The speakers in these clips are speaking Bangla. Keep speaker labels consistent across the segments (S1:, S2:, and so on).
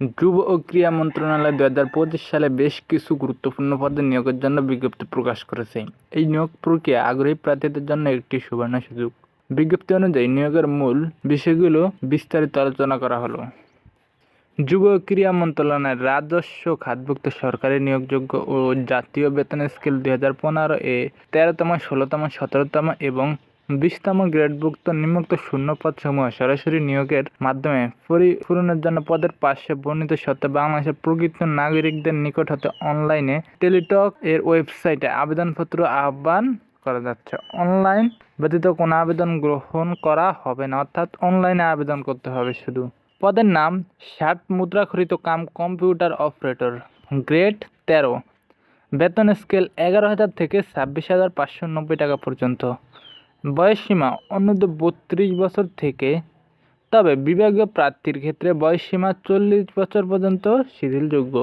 S1: যুব ও ক্রীড়া মন্ত্রণালয় দু হাজার পঁচিশ সালে বেশ কিছু গুরুত্বপূর্ণ পদে নিয়োগের জন্য বিজ্ঞপ্তি প্রকাশ করেছে। এই নিয়োগ প্রক্রিয়া আগ্রহী প্রার্থীদের জন্য একটি সুবর্ণ সুযোগ। বিজ্ঞপ্তি অনুযায়ী নিয়োগের মূল বিষয়গুলো বিস্তারিত আলোচনা করা হলো। যুব ও ক্রীড়া মন্ত্রণালয়ের রাজস্ব খাতভুক্ত সরকারি নিয়োগযোগ্য ও জাতীয় বেতন স্কেল দুই হাজার পনেরো এ তেরোতম, ষোলোতম, সতেরোতম এবং বিশতম গ্রেডভুক্ত নিম্নোক্ত শূন্য পদসমূহ সরাসরি নিয়োগের মাধ্যমে পরিপূরণের জন্য পদের পাশে বর্ণিত সত্ত্বে বাংলাদেশের প্রকৃত নাগরিকদের নিকট হতে অনলাইনে টেলিটক এর ওয়েবসাইটে আবেদনপত্র আহ্বান করা যাচ্ছে। অনলাইন ব্যতীত কোনো আবেদন গ্রহণ করা হবে না, অর্থাৎ অনলাইনে আবেদন করতে হবে শুধু। পদের নাম ষাট মুদ্রাক্ষরিত কাম কম্পিউটার অপারেটর। গ্রেড তেরো। বেতন স্কেল এগারো হাজার থেকে ছাব্বিশ হাজার পাঁচশো নব্বই টাকা পর্যন্ত। বয়সসীমা অনূর্ধ্ব বত্রিশ বছর থেকে, তবে বিভাগীয় প্রার্থীর ক্ষেত্রে বয়সসীমা চল্লিশ বছর পর্যন্ত শিথিলযোগ্য।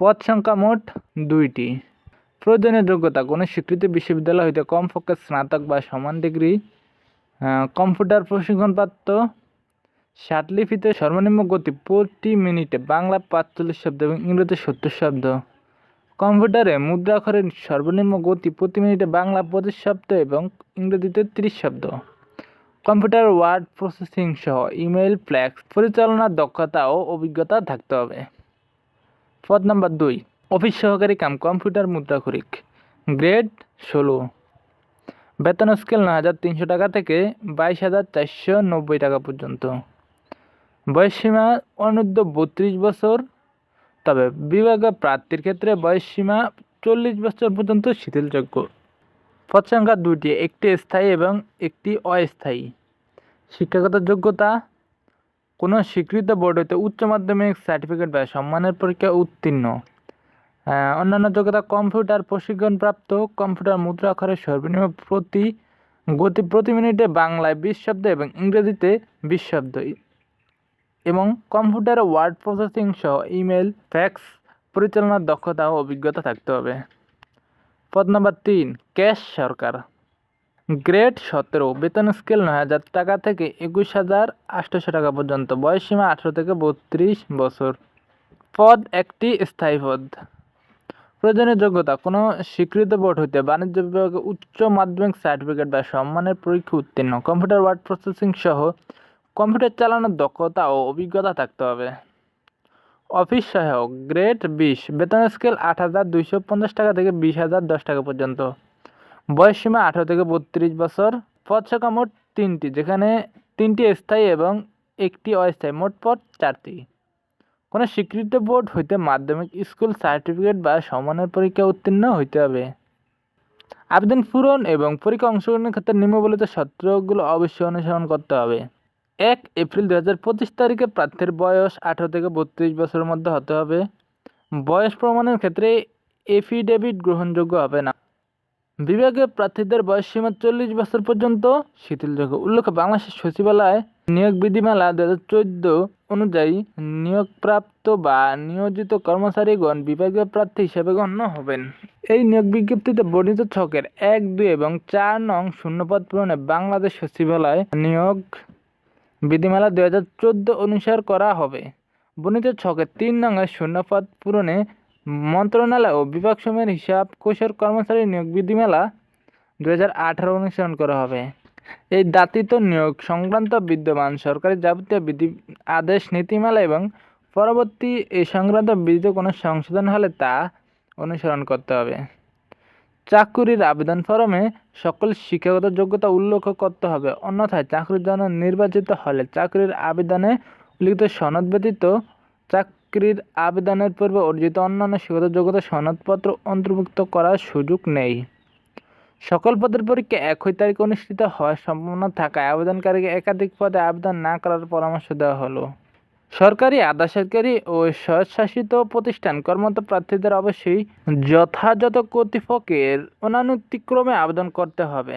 S1: পদ সংখ্যা মোট দুইটি। প্রয়োজনীয় যোগ্যতা, কোনো স্বীকৃত বিশ্ববিদ্যালয় হইতে কমপক্ষে স্নাতক বা সমান ডিগ্রি কম্পিউটার প্রশিক্ষণপ্রাপ্ত ষাট সর্বনিম্ন গতি প্রতি মিনিটে বাংলা পাঁচচল্লিশ শব্দ এবং ইংরেজি সত্তর শব্দ। কম্পিউটারে মুদ্রাক্ষরের সর্বনিম্ন গতি প্রতি মিনিটে বাংলা পঁচিশ শব্দ এবং ইংরেজিতে তিরিশ শব্দ। কম্পিউটার ওয়ার্ড প্রসেসিং সহ ইমেল ফ্ল্যাক্স পরিচালনার দক্ষতা ও অভিজ্ঞতা থাকতে হবে। পদ নাম্বার দুই, অফিস সহকারী কাম কম্পিউটার মুদ্রাক্ষরিক গ্রেড ষোলো। বেতন স্কেল নয় হাজার তিনশো টাকা থেকে বাইশ হাজার চারশো নব্বই টাকা পর্যন্ত। বয়সসীমা অনূর্ধ্ব বত্রিশ বছর। তবে বিভাগীয় প্রার্থীর ক্ষেত্রে বয়সসীমা চল্লিশ বছর পর্যন্ত শিথিলযোগ্য। পদ সংখ্যা দুটি একটি স্থায়ী এবং একটি অস্থায়ী। শিক্ষাগত যোগ্যতা, কোনো স্বীকৃত বোর্ড হতে উচ্চ মাধ্যমিক সার্টিফিকেট বা সম্মানের পরীক্ষা উত্তীর্ণ। অন্যান্য যোগ্যতা, কম্পিউটার প্রশিক্ষণপ্রাপ্ত, কম্পিউটার মুদ্রা মুদ্রাক্ষরের সর্বনিম্ন প্রতি গতি প্রতি মিনিটে বাংলায় বিশ শব্দ এবং ইংরেজিতে বিশ শব্দ। এবং কম্পিউটারে ওয়ার্ড প্রসেসিং সহ ইমেল, ফ্যাক্স পরিচালনার দক্ষতা ও অভিজ্ঞতা থাকতে হবে। পদ নম্বর তিন, ক্যাশ সরকার। গ্রেড সতেরো, বেতন স্কেল নয় হাজার টাকা থেকে একুশ হাজার আটশোশো টাকা পর্যন্ত বয়সসীমা আঠেরো থেকে বত্রিশ বছর। পদ একটি, স্থায়ী পদ। প্রয়োজনীয় যোগ্যতা, কোনো স্বীকৃত বোর্ড হইতে বাণিজ্য বিভাগে উচ্চ মাধ্যমিক সার্টিফিকেট বা সম্মানের পরীক্ষা উত্তীর্ণ। কম্পিউটার ওয়ার্ড প্রসেসিং সহ কম্পিউটার চালানোর দক্ষতা ও অভিজ্ঞতা থাকতে হবে। অফিস সহায়ক, গ্রেড বিশ, বেতন স্কেল আট হাজার দুইশো পঞ্চাশ টাকা থেকে বিশ হাজার দশ টাকা পর্যন্ত। বয়সসীমা আঠারো থেকে বত্রিশ বছর, পদ সংখ্যা মোট তিনটি, যেখানে তিনটি স্থায়ী এবং একটি অস্থায়ী, মোট পদ চারটি। কোনো স্বীকৃত বোর্ড হইতে মাধ্যমিক স্কুল সার্টিফিকেট বা সমানের পরীক্ষা উত্তীর্ণ হইতে হবে। আবেদন পূরণ এবং পরীক্ষা অংশগ্রহণের ক্ষেত্রে নিম্নবলিত সত্রগুলো অবশ্যই অনুসরণ করতে হবে। এক এপ্রিল দু হাজার পঁচিশ তারিখে প্রার্থীর বয়স আঠারো থেকে বত্রিশ বছরের মধ্যে হতে হবে। বয়স প্রমাণের ক্ষেত্রে এফিডেভিট গ্রহণযোগ্য হবে না। বিভাগীয় প্রার্থীদের বয়স সীমা চল্লিশ বছর পর্যন্ত শিথিলযোগ্য উল্লেখ্য, বাংলাদেশের সচিবালয় নিয়োগ বিধিমালা দু হাজার চোদ্দ অনুযায়ী নিয়োগপ্রাপ্ত বা নিয়োজিত কর্মচারীগণ বিভাগীয় প্রার্থী হিসেবে গণ্য হবেন। এই নিয়োগ বিজ্ঞপ্তিতে বর্ণিত ছকের এক, দুই এবং চার নং শূন্যপদ পূরণে বাংলাদেশ সচিবালয় নিয়োগ বিধিমালা দুই হাজার চোদ্দ অনুসার করা হবে। বর্ণিত ছকে তিন নংয়ের শূন্যপদ পূরণে মন্ত্রণালয় ও বিভাগসমূহের হিসাব কোষের কর্মচারী নিয়োগ বিধিমালা দু হাজার আঠারো অনুসরণ করা হবে। এই দাতিত নিয়োগ সংক্রান্ত বিদ্যমান সরকারি যাবতীয় বিধি, আদেশ, নীতিমালা এবং পরবর্তী এই সংক্রান্ত বিধিতে কোনো সংশোধন হলে তা অনুসরণ করতে হবে। চাকুরির আবেদন ফরমে সকল শিক্ষাগত যোগ্যতা উল্লেখ করতে হবে। অন্যথায় চাকরির জন্য নির্বাচিত হলে চাকরির আবেদনে উল্লিখিত সনদ ব্যতীত চাকরির আবেদনের পূর্বে অর্জিত অন্যান্য শিক্ষাগত যোগ্যতা সনদপত্র অন্তর্ভুক্ত করার সুযোগ নেই। সকল পদের পরীক্ষা একই তারিখে অনুষ্ঠিত হওয়ার সম্ভাবনা থাকায় আবেদনকারীকে একাধিক পদে আবেদন না করার পরামর্শ দেওয়া হলো। সরকারি আধা সরকারি ও স্বশাসিত প্রতিষ্ঠান কর্মরত প্রার্থীদের অবশ্যই যথাযথ কর্তৃপক্ষের অনানুতিক্রমে আবেদন করতে হবে।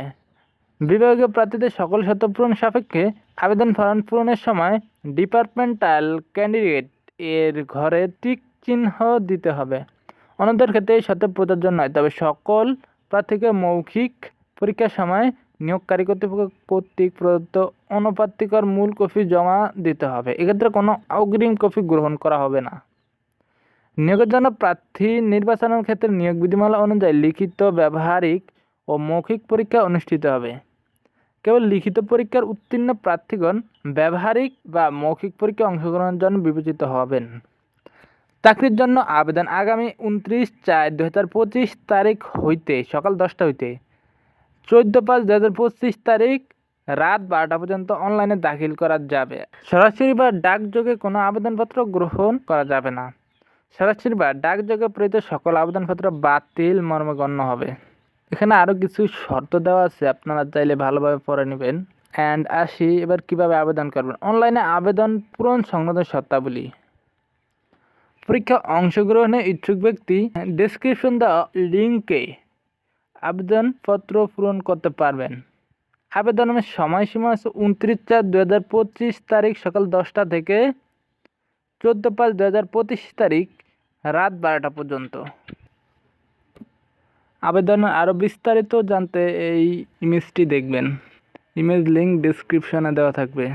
S1: বিভাগীয় প্রার্থীদের সকল শর্ত পূরণ সাপেক্ষে আবেদন ফর্ম পূরণের সময় ডিপার্টমেন্টাল ক্যান্ডিডেট এর ঘরে টিক চিহ্ন দিতে হবে। অন্যদের ক্ষেত্রে এই প্রযোজ্য নয়, তবে সকল প্রার্থীকে মৌখিক পরীক্ষার সময় নিয়োগকারী কর্তৃপক্ষ কর্তৃক প্রদত্ত অনুপাত্তিকর মূল কপি জমা দিতে হবে। এক্ষেত্রে কোনো অগ্রিম কপি গ্রহণ করা হবে না। নিয়োগের জন্য প্রার্থী নির্বাচনের ক্ষেত্রে নিয়োগ বিধিমালা অনুযায়ী লিখিত, ব্যবহারিক ও মৌখিক পরীক্ষা অনুষ্ঠিত হবে। কেবল লিখিত পরীক্ষার উত্তীর্ণ প্রার্থীগণ ব্যবহারিক বা মৌখিক পরীক্ষায় অংশগ্রহণের জন্য বিবেচিত হবেন। চাকরির জন্য আবেদন আগামী উনত্রিশ চার দু তারিখ হইতে, সকাল দশটা হইতে। চোদ্দ পাঁচ দু হাজার পঁচিশ তারিখ রাত বারোটা পর্যন্ত অনলাইনে দাখিল করা যাবে। সরাসরি বা ডাকযোগে কোনো আবেদনপত্র গ্রহণ করা যাবে না। সরাসরি বা ডাকযোগে প্রেরিত সকল আবেদনপত্র বাতিল মর্মে গণ্য হবে। এখানে আরও কিছু শর্ত দেওয়া আছে, আপনারা চাইলে ভালোভাবে পড়ে নেবেন। অ্যান্ড আসি, এবার কীভাবে আবেদন করবেন? অনলাইনে আবেদন পূরণ সংক্রান্ত শর্তাবলী। পরীক্ষা অংশগ্রহণে ইচ্ছুক ব্যক্তি ডেসক্রিপশন দেওয়া লিঙ্কে আবেদনপত্র পূরণ করতে পারবেন। আবেদনের সময়সীমা আছে উনত্রিশ চার দু হাজার পঁচিশ তারিখ সকাল দশটা থেকে চোদ্দ পাঁচ দু হাজার পঁচিশ তারিখ রাত বারোটা পর্যন্ত। আবেদন আরও বিস্তারিত জানতে এই ইমেজটি দেখবেন। ইমেজ লিঙ্ক ডিসক্রিপশনে দেওয়া থাকবে।